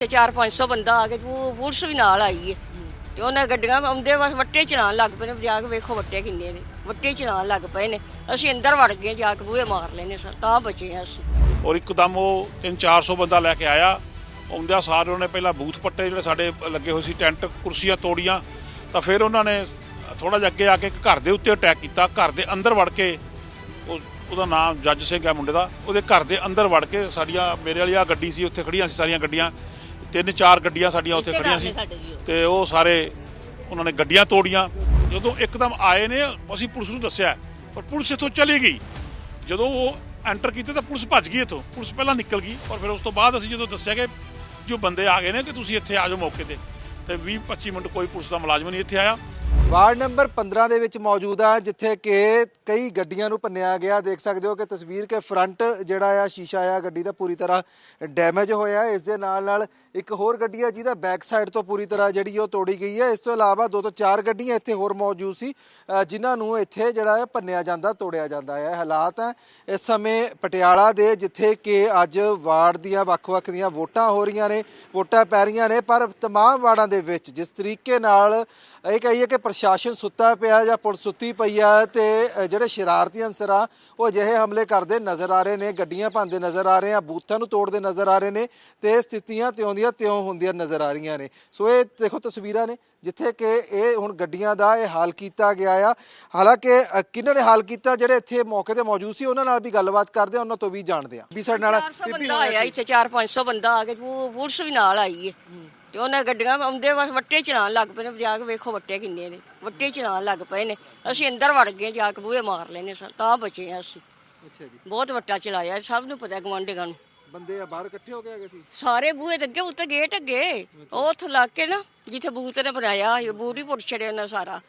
ਤੇ 4-500 ਬੰਦਾ ਆ ਕੇ ਪੁ- ਪੁਲਿਸ ਵੀ ਨਾਲ ਆਈ ਹੈ ਤੇ ਉਹਨਾਂ ਗੱਡੀਆਂ ਆਉਂਦੇ ਬਸ ਵੱਟੇ ਚਲਾਉਣ ਲੱਗ ਪਏ ਨੇ ਜਾ ਕੇ ਵੇਖੋ ਵੱਟੇ ਕਿੰਨੇ ਨੇ। ਵੱਟੇ ਚਲਾਉਣ ਲੱਗ ਪਏ ਨੇ। ਅਸੀਂ ਅੰਦਰ ਵੜ ਗਏ, ਜਾ ਕੇ ਬੂਹੇ ਮਾਰ ਲੈਨੇ ਸਰ, ਤਾਂ ਬਚੇ ਹਾਂ ਅਸੀਂ। ਔਰ ਇੱਕਦਮ ਉਹ 3-400 ਬੰਦਾ ਲੈ ਕੇ ਆਇਆ। ਆਉਂਦਿਆਂ ਸਾਰ ਉਹਨੇ ਪਹਿਲਾਂ ਬੂਥ ਪੱਟੇ ਜਿਹੜੇ ਸਾਡੇ ਲੱਗੇ ਹੋਏ ਸੀ, ਟੈਂਟ, ਕੁਰਸੀਆਂ ਤੋੜੀਆਂ। ਤਾਂ ਫਿਰ ਉਹਨਾਂ ਨੇ ਥੋੜਾ ਜਿਹਾ ਅੱਗੇ ਆ ਕੇ ਘਰ ਦੇ ਉੱਤੇ ਅਟੈਕ ਕੀਤਾ। ਘਰ ਦੇ ਅੰਦਰ ਵੜ ਕੇ ਉਹਦਾ ਨਾਮ ਜੱਜ ਸਿੰਘ ਹੈ ਮੁੰਡੇ ਦਾ। ਉਹਦੇ ਘਰ ਦੇ ਅੰਦਰ ਵੜ ਕੇ ਸਾਡੀਆਂ, ਮੇਰੇ ਵਾਲੀ ਆ ਗੱਡੀ ਸੀ, ਉੱਥੇ ਖੜੀਆਂ ਸੀ ਸਾਰੀਆਂ ਗੱਡੀਆਂ। ਤਿੰਨ ਚਾਰ ਗੱਡੀਆਂ ਸਾਡੀਆਂ ਉੱਥੇ ਖੜੀਆਂ ਸੀ। ਤੇ ਉਹ ਸਾਰੇ ਉਹਨਾਂ ਨੇ ਗੱਡੀਆਂ ਤੋੜੀਆਂ। ਜਦੋਂ ਇੱਕਦਮ ਆਏ ਨੇ ਅਸੀਂ ਪੁਲਿਸ ਨੂੰ ਦੱਸਿਆ ਪਰ ਪੁਲਿਸ ਇੱਥੋਂ ਚਲੀ ਗਈ। ਜਦੋਂ ਉਹ ਐਂਟਰ ਕੀਤੇ ਤਾਂ ਪੁਲਿਸ ਭੱਜ ਗਈ ਇੱਥੋਂ। ਪੁਲਿਸ ਪਹਿਲਾਂ ਨਿਕਲ ਗਈ ਔਰ ਫਿਰ ਉਸ ਤੋਂ ਬਾਅਦ ਅਸੀਂ ਜਦੋਂ ਦੱਸਿਆ ਕਿ ਜੋ ਬੰਦੇ ਆ ਗਏ ਨੇ ਕਿ ਤੁਸੀਂ ਇੱਥੇ ਆ ਜਾਓ ਮੌਕੇ ਤੇ ਤੇ 20 25 ਮਿੰਟ ਕੋਈ ਪੁਲਿਸ ਦਾ ਮੁਲਾਜ਼ਮ ਨਹੀਂ ਇੱਥੇ ਆਇਆ। ਵਾਰਡ ਨੰਬਰ 15 ਦੇ ਵਿੱਚ ਮੌਜੂਦ ਆ ਜਿੱਥੇ ਕਿ ਕਈ ਗੱਡੀਆਂ ਨੂੰ ਭੰਨਿਆ ਗਿਆ। ਦੇਖ ਸਕਦੇ ਹੋ ਕਿ ਤਸਵੀਰ ਕੇ ਫਰੰਟ ਜਿਹੜਾ ਆ, ਸ਼ੀਸ਼ਾ ਆ, ਗੱਡੀ ਦਾ ਪੂਰੀ ਤਰ੍ਹਾਂ ਡੈਮੇਜ ਹੋਇਆ। ਇਸ ਦੇ ਨਾਲ ਨਾਲ ਇੱਕ ਹੋਰ ਗੱਡੀ ਆ, ਜਿਹਦਾ ਬੈਕ ਸਾਈਡ ਤੋਂ ਪੂਰੀ ਤਰ੍ਹਾਂ ਜਿਹੜੀ ਉਹ ਤੋੜੀ ਗਈ ਹੈ। ਇਸ ਤੋਂ ਇਲਾਵਾ ਦੋ ਤੋਂ ਚਾਰ ਗੱਡੀਆਂ ਇੱਥੇ ਹੋਰ ਮੌਜੂਦ ਸੀ ਜਿਨ੍ਹਾਂ ਨੂੰ ਇੱਥੇ ਜਿਹੜਾ ਹੈ ਭੰਨਿਆ ਜਾਂਦਾ, ਤੋੜਿਆ ਜਾਂਦਾ ਹੈ। ਹਾਲਾਤ ਹੈ, ਇਸ ਸਮੇਂ ਪਟਿਆਲਾ ਦੇ, ਜਿੱਥੇ ਕਿ ਅੱਜ ਵਾਰਡ ਦੀਆਂ ਵੱਖ-ਵੱਖ ਦੀਆਂ ਵੋਟਾਂ ਹੋ ਰਹੀਆਂ ਨੇ, ਵੋਟਾਂ ਪੈ ਰਹੀਆਂ ਨੇ, ਪਰ ਤਮਾਮ ਵਾਰਡਾਂ ਦੇ ਵਿੱਚ ਜਿਸ ਤਰੀਕੇ ਨਾਲ ਇਹ ਕਹੀਏ ਕਿ ਪ੍ਰਸ਼ਾਸਨ ਸੁੱਤਾ ਪਿਆ ਜਾਂ ਪੁਲਿਸ ਸੁੱਤੀ ਪਈ ਆ ਤੇ ਜਿਹੜੇ ਸ਼ਰਾਰਤੀ ਅਨਸਰ ਆ ਉਹ ਅਜਿਹੇ ਹਮਲੇ ਕਰਦੇ ਨਜ਼ਰ ਆ ਰਹੇ ਨੇ ਗੱਡੀਆਂ ਭੰਨਦੇ ਨਜ਼ਰ ਆ ਰਹੇ ਆ ਬੂਥਾਂ ਨੂੰ ਤੋੜਦੇ ਨਜ਼ਰ ਆ ਰਹੇ ਨੇ ਤੇ ਸਥਿਤੀਆਂ ਤਿਉਂ ਦੀਆਂ ਤਿਉਂ ਹੁੰਦੀਆਂ ਨਜ਼ਰ ਆ ਰਹੀਆਂ ਨੇ। ਸੋ ਇਹ ਦੇਖੋ ਤਸਵੀਰਾਂ ਨੇ ਜਿੱਥੇ ਕਿ ਇਹ ਹੁਣ ਗੱਡੀਆਂ ਦਾ ਇਹ ਹਾਲ ਕੀਤਾ ਗਿਆ ਆ। ਹਾਲਾਂਕਿ ਕਿਹਨਾਂ ਨੇ ਹਾਲ ਕੀਤਾ ਜਿਹੜੇ ਇੱਥੇ ਮੌਕੇ ਤੇ ਮੌਜੂਦ ਸੀ ਉਹਨਾਂ ਨਾਲ ਵੀ ਗੱਲਬਾਤ ਕਰਦੇ ਆ ਉਹਨਾਂ ਤੋਂ ਵੀ ਜਾਣਦੇ ਆ। ਵੀ ਸਾਡੇ ਨਾਲ 400 ਬੰਦਾ ਆਇਆ ਇੱਥੇ 4-500 ਬੰਦਾ ਆ ਕੇ ਪੁਲਿਸ ਵੀ ਨਾਲ ਆਈ ਹੈ। ਤੇ ਉਹਨਾਂ ਗੱਡੀਆਂ ਆਉਂਦੇ ਬਸ ਵੱਟੇ ਚਲਾਉਣ ਲੱਗ ਪਏ ਨੇ। ਜਾ ਕੇ ਵੇਖੋ ਵੱਟੇ ਕਿੰਨੇ ਨੇ। ਵੱਟੇ ਚਲਾਉਣ ਲੱਗ ਪਏ ਨੇ। ਅਸੀਂ ਅੰਦਰ ਵੜ ਗਏ ਜਾ ਕੇ ਬੂਹੇ ਮਾਰ ਲੈਨੇ ਸਰ ਤਾਂ ਬਚੇ ਹਾਂ ਅਸੀਂ। ਅੱਛਾ ਜੀ। ਬਹੁਤ ਵੱਟਾ ਚਲਾਇਆ। ਸਭ ਨੂੰ ਪਤਾ ਗਵਾਂਢੀਆਂ ਨੂੰ। ਬੰਦੇ ਆ ਬਾਹਰ ਇਕੱਠੇ ਹੋ ਕੇ ਆ ਗਏ ਸੀ? ਸਾਰੇ ਬੂਹੇ ਦੇ ਅੱਗੇ ਉੱਤੇ ਗੇਟ ਅੱਗੇ। ਉਹ ਉੱਥੇ ਲੱਗ ਕੇ ਨਾ ਜਿੱਥੇ ਬੂਤ ਨੇ ਬਣਾਇਆ ਇਹ ਬੂਰੀ ਪੁੱਟ ਛੜਿਆ ਉਹਨਾਂ ਸਾਰਾ।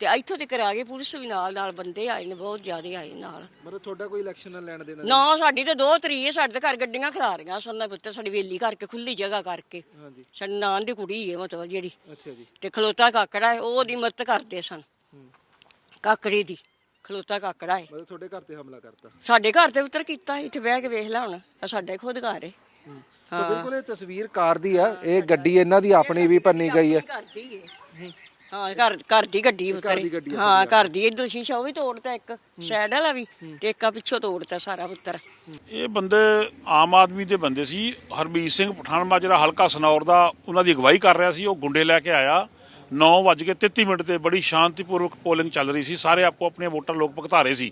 ਤੇ ਇੱਥੋਂ ਤੱਕ ਆ ਗਏ ਪੁਲਿਸ ਵੀ ਨਾਲ ਨਾਲ ਬੰਦੇ ਆਏ ਨੇ ਬਹੁਤ ਜ਼ਿਆਦਾ ਆਏ ਨਾਲ। ਮਤਲਬ ਤੁਹਾਡਾ ਕੋਈ ਇਲੈਕਸ਼ਨ ਨਾਲ ਲੈਣ ਦੇਣਾ ਨਾ ਸਾਡੀ ਤੇ ਦੋ ਤਰੀਕ ਹੈ ਸਾਡੇ ਤੇ ਘਰ ਗੱਡੀਆਂ ਖਿਲਾ ਰਹੀਆਂ ਸੋਨਾ ਪੁੱਤਰ ਸਾਡੀ ਵੇਲੀ ਕਰਕੇ ਖੁੱਲੀ ਜਗ੍ਹਾ ਕਰਕੇ। ਹਾਂਜੀ। ਸਾਡੀ ਨਾਂ ਦੀ ਕੁੜੀ ਹੈ ਮਤਲਬ ਜਿਹੜੀ। ਅੱਛਾ ਜੀ। ਤੇ ਖਲੋਤਾ ਕਾਕੜਾ ਹੈ ਉਹ ਉਹਦੀ ਮਦਦ ਕਰਦੇ ਸਨ। ਕਾਕੜੀ ਦੀ ਖਲੋਤਾ ਕਾਕੜਾ ਹੈ। ਮਤਲਬ ਤੁਹਾਡੇ ਘਰ ਤੇ ਹਮਲਾ ਕਰਤਾ? ਸਾਡੇ ਘਰ ਦੇ ਉੱਤਰ ਕੀਤਾ ਇੱਥੇ ਬਹਿ ਕੇ ਵੇਖ ਲੈ ਹੁਣ ਸਾਡੇ ਖੁਦ ਘਰ ਹੈ। ਤਾਂ ਬਿਲਕੁਲ ਇਹ ਤਸਵੀਰ ਕਾਰ ਦੀ ਆ ਇਹ ਗੱਡੀ ਇਹਨਾਂ ਦੀ ਆਪਣੀ ਵੀ ਭੰਨੀ ਗਈ ਹੈ। ਦੀ ਹੈ ਘਰ ਘਰ ਦੀ ਗੱਡੀ ਦੀ ਗੱਡੀ ਉੱਤਰ ਹਾਂ ਘਰ ਦੀ ਇਧਰ ਸ਼ੀਸ਼ਾ ਉਹ ਵੀ ਤੋੜਤਾ ਇੱਕ। ਸਾਈਡ ਵਾਲਾ ਵੀ ਤੇ ਇੱਕ ਆ ਪਿੱਛੋਂ ਤੋੜਤਾ ਸਾਰਾ ਉੱਤਰ ਇਹ ਬੰਦੇ ਆਮ ਆਦਮੀ ਦੇ ਬੰਦੇ ਸੀ। ਹਰਮੀਤ ਸਿੰਘ ਪਠਾਨ ਮਾਜਰਾ ਹਲਕਾ ਸਨੌਰ ਦਾ ਉਹਨਾਂ ਦੀ ਅਗਵਾਈ ਕਰ ਰਿਹਾ ਸੀ ਉਹ ਗੁੰਡੇ ਲੈ ਕੇ ਆਇਆ। 9:33 ਮਿੰਟ ਤੇ ਬੜੀ ਸ਼ਾਂਤੀਪੂਰਵਕ ਪੋਲਿੰਗ ਚੱਲ ਰਹੀ ਸੀ। ਸਾਰੇ ਆਪੋ ਆਪਣੀਆਂ ਵੋਟਾਂ ਲੋਕ ਭੁਗਤਾ ਰਹੇ ਸੀ।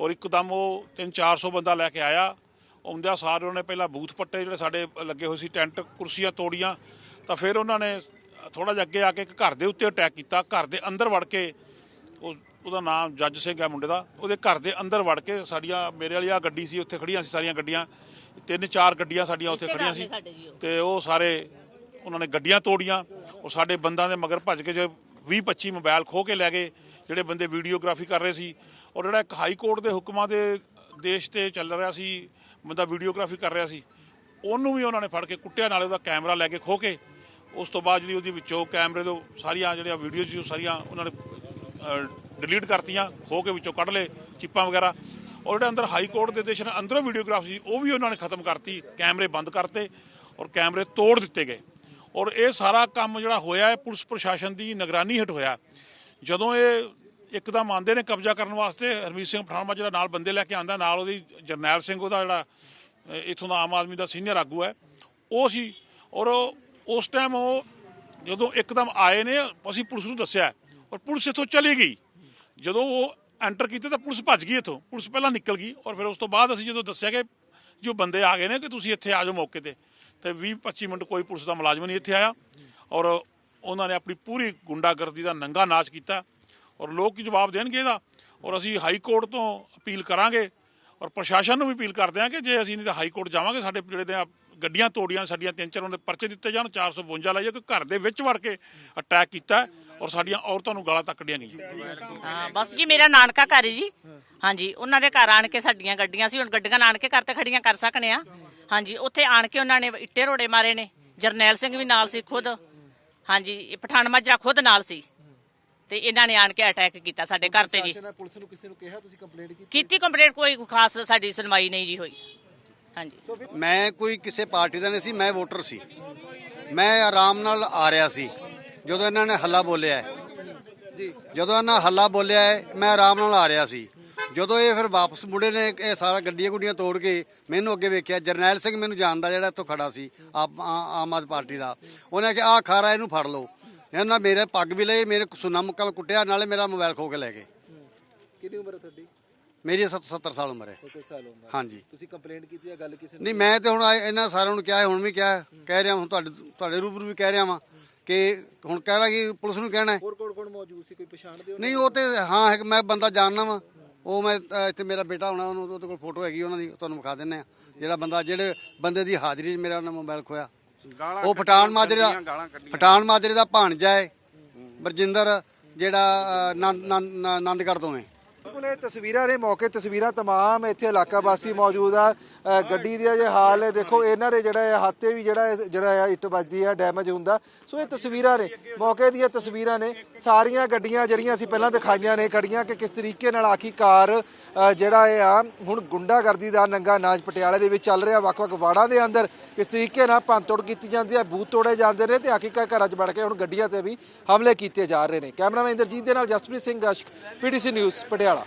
ਔਰ ਇੱਕਦਮ ਉਹ 3-400 ਬੰਦਾ ਲੈ ਕੇ ਆਇਆ। ਆਉਂਦਿਆਂ ਸਾਰ ਉਹਨੇ ਪਹਿਲਾਂ ਬੂਥ ਪੱਟੇ ਜਿਹੜੇ ਸਾਡੇ ਲੱਗੇ ਹੋਏ ਸੀ ਟੈਂਟ ਕੁਰਸੀਆਂ ਤੋੜੀਆਂ। ਤਾਂ ਫਿਰ ਉਹਨਾਂ ਨੇ ਥੋੜਾ ਜਿਹਾ ਅੱਗੇ ਆ ਕੇ ਇੱਕ ਘਰ ਦੇ ਉੱਤੇ ਅਟੈਕ ਕੀਤਾ ਘਰ ਦੇ ਅੰਦਰ ਵੜ ਕੇ ਉਹ ਉਹਦਾ ਨਾਮ ਜੱਜ ਸਿੰਘ ਹੈ ਮੁੰਡੇ ਦਾ ਉਹਦੇ ਘਰ ਦੇ ਅੰਦਰ ਵੜ ਕੇ ਸਾਡੀਆਂ ਮੇਰੇ ਵਾਲੀ ਆ ਗੱਡੀ ਸੀ ਉੱਥੇ ਖੜੀਆਂ ਸੀ ਸਾਰੀਆਂ ਗੱਡੀਆਂ ਤਿੰਨ ਚਾਰ ਗੱਡੀਆਂ ਸਾਡੀਆਂ ਉੱਥੇ ਖੜੀਆਂ ਸੀ ਤੇ ਉਹ ਸਾਰੇ ਉਹਨਾਂ ਨੇ ਗੱਡੀਆਂ ਤੋੜੀਆਂ ਉਹ ਸਾਡੇ ਬੰਦਾਂ ਦੇ ਮਗਰ ਭੱਜ ਕੇ ਜੇ 20 25 ਮੋਬਾਈਲ ਖੋ ਕੇ ਲੈ ਗਏ ਜਿਹੜੇ ਬੰਦੇ ਵੀਡੀਓਗ੍ਰਾਫੀ ਕਰ ਰਹੇ ਸੀ ਔਰ ਜਿਹੜਾ ਇੱਕ ਹਾਈ ਕੋਰਟ ਦੇ ਹੁਕਮਾਂ ਦੇ ਦੇਸ਼ ਤੇ ਚੱਲ ਰਿਹਾ ਸੀ ਬੰਦਾ ਵੀਡੀਓਗ੍ਰਾਫੀ ਕਰ ਰਿਹਾ ਸੀ ਉਹਨੂੰ ਵੀ ਉਹਨਾਂ ਨੇ ਫੜ ਕੇ ਕੁੱਟਿਆ ਨਾਲੇ ਉਹਦਾ ਕੈਮਰਾ ਲੈ ਕੇ ਖੋ ਕੇ ਉਸ ਤੋਂ ਬਾਅਦ ਜਿਹੜੀ ਉਹਦੀ ਵਿੱਚੋਂ ਕੈਮਰੇ ਤੋਂ ਸਾਰੀਆਂ ਜਿਹੜੀਆਂ ਵੀਡੀਓ ਸੀ ਉਹ ਸਾਰੀਆਂ ਉਹਨਾਂ ਨੇ ਡਿਲੀਟ ਕਰਤੀਆਂ ਖੋ ਕੇ ਵਿੱਚੋਂ ਕੱਢ ਲਏ ਚਿੱਪਾਂ ਵਗੈਰਾ। ਔਰ ਜਿਹੜਾ ਅੰਦਰ ਹਾਈ ਕੋਰਟ ਦੇ ਦੇਸ਼ ਨੇ ਅੰਦਰੋਂ ਵੀਡੀਓਗ੍ਰਾਫ ਸੀ ਉਹ ਵੀ ਉਹਨਾਂ ਨੇ ਖਤਮ ਕਰਤੀ ਕੈਮਰੇ ਬੰਦ ਕਰਤੇ ਔਰ ਕੈਮਰੇ ਤੋੜ ਦਿੱਤੇ ਗਏ। ਔਰ ਇਹ ਸਾਰਾ ਕੰਮ ਜਿਹੜਾ ਹੋਇਆ ਹੈ ਪੁਲਿਸ ਪ੍ਰਸ਼ਾਸਨ ਦੀ ਨਿਗਰਾਨੀ ਹੇਠ ਹੋਇਆ। ਜਦੋਂ ਇਹ ਇੱਕਦਮ ਆਂਦੇ ਨੇ ਕਬਜ਼ਾ ਕਰਨ ਵਾਸਤੇ ਹਰਮੀਤ ਸਿੰਘ ਪਠਾਨਮਾ ਜਿਹੜਾ ਨਾਲ ਬੰਦੇ ਲੈ ਕੇ ਆਂਦਾ ਨਾਲ ਉਹਦੀ ਜਰਨੈਲ ਸਿੰਘ ਉਹਦਾ ਜਿਹੜਾ ਅ, ਇੱਥੋਂ ਦਾ ਆਮ ਆਦਮੀ ਦਾ ਸੀਨੀਅਰ ਆਗੂ ਹੈ ਉਹ ਸੀ। ਔਰ ਉਹ- ਉਸ ਟਾਈਮ ਉਹ ਜਦੋਂ ਇੱਕਦਮ ਆਏ ਨੇ, ਅਸੀਂ ਪੁਲਿਸ ਨੂੰ ਦੱਸਿਆ ਔਰ ਪੁਲਿਸ ਇੱਥੋਂ ਚਲੀ ਗਈ। ਜਦੋਂ ਉਹ ਐਂਟਰ ਕੀਤੇ ਤਾਂ ਪੁਲਿਸ ਭੱਜ ਗਈ ਇੱਥੋਂ। ਪੁਲਿਸ ਪਹਿਲਾਂ ਨਿਕਲ ਗਈ ਔਰ ਫਿਰ ਉਸ ਤੋਂ ਬਾਅਦ ਅਸੀਂ ਜਦੋਂ ਦੱਸਿਆ ਕਿ ਜੋ ਬੰਦੇ ਆ ਗਏ ਨੇ ਕਿ ਤੁਸੀਂ ਇੱਥੇ ਆ ਜਾਓ ਮੌਕੇ ਤੇ ਤੇ 20 25 ਮਿੰਟ ਕੋਈ ਪੁਲਿਸ ਦਾ ਮੁਲਾਜ਼ਮ ਨਹੀਂ ਇੱਥੇ ਆਇਆ। ਔਰ ਉਹਨਾਂ ਨੇ ਆਪਣੀ ਪੂਰੀ ਗੁੰਡਾਗਰਦੀ ਦਾ ਨੰਗਾ ਨਾਚ ਕੀਤਾ ਔਰ ਲੋਕ ਕੀ ਜਵਾਬ ਦੇਣਗੇ ਇਹਦਾ। ਔਰ ਅਸੀਂ ਹਾਈ ਕੋਰਟ ਤੋਂ ਅਪੀਲ ਕਰਾਂਗੇ ਔਰ ਪ੍ਰਸ਼ਾਸਨ ਨੂੰ ਵੀ ਅਪੀਲ ਕਰਦੇ ਹਾਂ ਕਿ ਜੇ ਅਸੀਂ ਨਹੀਂ ਤਾਂ ਹਾਈ ਕੋਰਟ ਜਾਵਾਂਗੇ, ਸਾਡੇ ਜਿਹੜੇ ਨੇ ਗੱਡੀਆਂ ਤੋੜੀਆਂ ਸਾਡੀਆਂ ਤਿੰਨ ਚਾਰ ਉਹਨਾਂ ਦੇ ਪਰਚੇ ਦਿੱਤੇ ਜਾਣ 452 ਲਾਈਏ ਕਿ ਘਰ ਦੇ ਵਿੱਚ ਵੜ ਕੇ ਅਟੈਕ ਕੀਤਾ ਔਰ ਸਾਡੀਆਂ ਔਰਤਾਂ ਨੂੰ ਗਾਲਾਂ ਤੱਕ ਕੱਢੀਆਂ ਗਈਆਂ। ਹਾਂ ਬਸ ਜੀ ਮੇਰਾ ਨਾਨਕਾ ਘਰ ਜੀ। ਹਾਂਜੀ ਉਹਨਾਂ ਦੇ ਘਰ ਆਣ ਕੇ ਸਾਡੀਆਂ ਗੱਡੀਆਂ ਸੀ ਹੁਣ ਗੱਡੀਆਂ ਆਣ ਕੇ ਘਰ ਤੇ ਖੜੀਆਂ ਕਰ ਸਕਨੇ ਆ। ਹਾਂਜੀ ਉੱਥੇ ਆਣ ਕੇ ਉਹਨਾਂ ਨੇ ਇੱਟੇ ਰੋੜੇ ਮਾਰੇ ਨੇ ਜਰਨੈਲ ਸਿੰਘ ਵੀ ਨਾਲ ਸੀ ਖੁਦ। ਹਾਂਜੀ ਇਹ ਪਠਾਨ ਮਾਜਰਾ ਖੁਦ ਨਾਲ ਸੀ। ਤੇ ਇਹਨਾਂ ਨੇ ਆਣ ਕੇ ਅਟੈਕ ਕੀਤਾ ਸਾਡੇ ਘਰ ਤੇ ਜੀ। ਪੁਲਿਸ ਨੂੰ ਕਿਸੇ ਨੂੰ ਕਿਹਾ ਤੁਸੀਂ ਕੰਪਲੇਂਟ ਕੀਤੀ? ਕੀਤੀ ਕੰਪਲੇਂਟ ਕੋਈ ਖਾਸ ਸਾਡੀ ਸੁਣਵਾਈ ਨਹੀਂ ਜੀ ਹੋਈ। ਹਾਂਜੀ। ਮੈਂ ਕੋਈ ਕਿਸੇ ਪਾਰਟੀ ਦਾ ਨਹੀਂ ਸੀ ਮੈਂ ਵੋਟਰ ਸੀ। ਮੈਂ ਆਰਾਮ ਨਾਲ ਆ ਰਿਹਾ ਸੀ। ਜਦੋਂ ਇਹਨਾਂ ਨੇ ਹੱਲਾ ਬੋਲਿਆ। ਜੀ। ਜਦੋਂ ਇਹਨਾਂ ਹੱਲਾ ਬੋਲਿਆ ਹੈ, ਮੈਂ ਆਰਾਮ ਨਾਲ ਆ ਰਿਹਾ ਸੀ। ਜਦੋਂ ਇਹ ਫਿਰ ਵਾਪਸ ਮੁੜੇ ਨੇ ਇਹ ਸਾਰਾ ਗੱਡੀਆਂ ਗੁੱਡੀਆਂ ਤੋੜ ਕੇ ਮੈਨੂੰ ਅੱਗੇ ਵੇਖਿਆ ਜਰਨੈਲ ਸਿੰਘ ਮੈਨੂੰ ਜਾਣਦਾ ਜਿਹੜਾ ਇੱਥੋਂ ਖੜਾ ਸੀ ਆਮ ਆਦਮੀ ਪਾਰਟੀ ਦਾ। ਉਹਨੇ ਕਿਹਾ ਆ ਖਾਰਾ ਇਹਨੂੰ ਫੜ ਲਓ। ਇਹਨਾਂ ਮੇਰੇ ਪੱਗ ਵੀ ਲਈ ਮੇਰੇ ਸੁਨਾ ਮੁੱਕਲ ਕੁੱਟਿਆ ਨਾਲੇ ਮੇਰਾ ਮੋਬਾਈਲ ਖੋ ਕੇ ਲੈ ਗਏ। ਕਿੰਨੀ ਉਮਰ ਹੈ ਤੁਹਾਡੀ? ਮੇਰੀ 70 ਸਾਲ ਉਮਰ ਹੈ। ਓਕੇ ਸਾਲ ਉਮਰ। ਹਾਂਜੀ। ਤੁਸੀਂ ਕੰਪਲੇਂਟ ਕੀਤੀ ਹੈ ਗੱਲ ਕਿਸੇ ਨੇ ਨਹੀਂ ਮੈਂ ਤੇ ਹੁਣ ਆਏ- ਇਹਨਾਂ ਸਾਰਿਆਂ ਨੂੰ ਕਿਹਾ ਹੈ, ਹੁਣ ਵੀ ਕਿਹਾ ਹੈ, ਕਹਿ ਰਿਹਾ ਹੁਣ ਤੁਹਾਡੇ ਤੁਹਾਡੇ ਰੂਬਰੂ ਵੀ ਕਹਿ ਰਿਹਾ ਵਾਂ ਕਿ ਹੁਣ ਕਹਿ ਰਿਹਾ ਕਿ ਪੁਲਿਸ ਨੂੰ ਕਹਿਣਾ ਹੈ। ਹੋਰ ਕੋਣ ਕੋਣ ਮੌਜੂਦ ਸੀ? ਕੋਈ ਪਛਾਣਦੇ ਹੋ ਨਹੀਂ ਉਹ ਤੇ ਹਾਂ ਹੈ ਕਿ ਮੈਂ ਬੰਦਾ ਜਾਣਦਾ ਵਾਂ। ਉਹ ਮੈਂ ਅ, ਇੱਥੇ ਮੇਰਾ ਬੇਟਾ ਹੋਣਾ ਉਹਨੂੰ ਉਹਦੇ ਕੋਲ ਫੋਟੋ ਹੈਗੀ ਉਹਨਾਂ ਦੀ ਤੁਹਾਨੂੰ ਵਿਖਾ ਦਿੰਨੇ ਆ ਜਿਹੜਾ ਬੰਦਾ ਜਿਹੜੇ ਬੰਦੇ ਦੀ ਹਾਜ਼ਰੀ 'ਚ ਮੇਰਾ ਉਹਨਾਂ ਮੋਬਾਈਲ ਖੋਇਆ। ਉਹ ਪਠਾਨ ਮਾਜਰੇ ਦਾ ਪਠਾਨ ਮਾਜਰੇ ਦਾ ਭਾਣਜਾ ਹੈ ਬਰਜਿੰਦਰ ਜਿਹੜਾ ਅ, ਨੰਦ- ਨੰਦ- ਆਨੰਦਗੜ੍ਹ ਤੋਂ ਹੈ। ਬਿਲਕੁਲ ਤਸਵੀਰਾਂ ਨੇ ਮੌਕੇ ਤਸਵੀਰਾਂ ਤਮਾਮ ਇੱਥੇ ਇਲਾਕਾ ਵਾਸੀ ਮੌਜੂਦ ਆ। ਗੱਡੀ ਦੇ ਜੇ ਹਾਲ ਹੈ, ਦੇਖੋ, ਇਹਨਾਂ ਦੇ ਜਿਹੜਾ ਹੈ ਹੱਥੇ ਵੀ ਜਿਹੜਾ ਜਿਹੜਾ ਆ ਇੱਟ ਵੱਜਦੀ ਆ, ਡੈਮੇਜ ਹੁੰਦਾ। ਸੋ ਇਹ ਤਸਵੀਰਾਂ ਨੇ, ਮੌਕੇ ਦੀਆਂ ਤਸਵੀਰਾਂ ਨੇ, ਸਾਰੀਆਂ ਗੱਡੀਆਂ ਜਿਹੜੀਆਂ ਅਸੀਂ ਪਹਿਲਾਂ ਦਿਖਾਈਆਂ ਨੇ, ਖੜੀਆਂ ਕਿ ਕਿਸ ਤਰੀਕੇ ਨਾਲ ਆਖੀਕਾਰ ਜਿਹੜਾ ਇਹ ਆ, ਹੁਣ ਗੁੰਡਾਗਰਦੀ ਦਾ ਨੰਗਾ ਨਾਚ ਪਟਿਆਲੇ ਦੇ ਵਿੱਚ ਚੱਲ ਰਿਹਾ, ਵੱਖ-ਵੱਖ ਵਾੜਾਂ ਦੇ ਅੰਦਰ ਕਿਸ ਤਰੀਕੇ ਨਾਲ ਭੰਨਤੋੜ ਕੀਤੀ ਜਾਂਦੀ ਹੈ, ਬੂਥ ਤੋੜੇ ਜਾਂਦੇ ਨੇ ਤੇ ਆਖੀਕਾਰ ਘਰਾਂ 'ਚ ਵੜ ਕੇ ਹੁਣ ਗੱਡੀਆਂ ਤੇ ਵੀ ਹਮਲੇ ਕੀਤੇ ਜਾ ਰਹੇ ਨੇ। ਕੈਮਰਾਮੈਨ ਇੰਦਰਜੀਤ ਦੇ ਨਾਲ ਜਸਪ੍ਰੀਤ ਸਿੰਘ ਗਸ਼ਕ ਪੀਟੀਸੀ ਨਿਊਜ਼, ਪਟਿਆਲਾ।